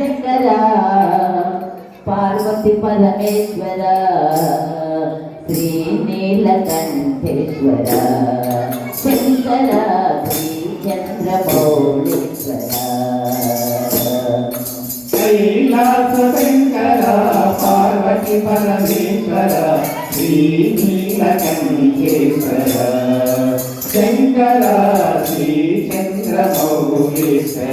Shankara Parvati Parameshwara Shri Neelakanteshwara Shankara Shri Chandramouleswara Kailasa Shankara Parvati Parameshwara Shri Neelakanteshwara Shankara Shri Chandramouleswara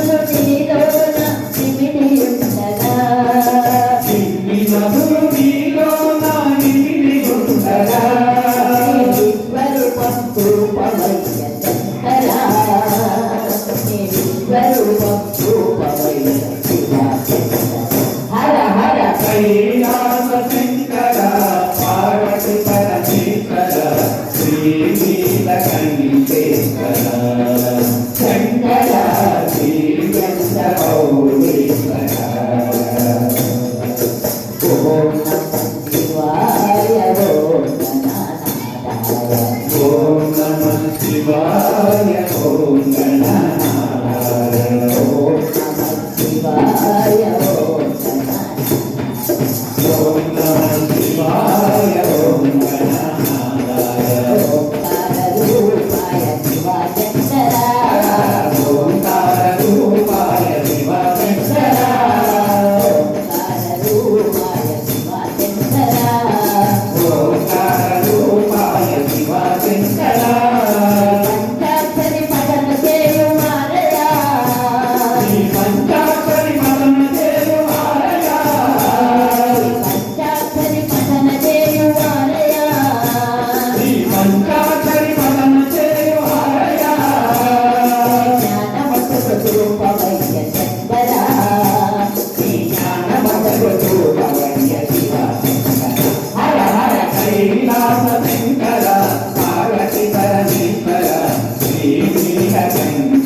Deus nos dirija ai. Amém.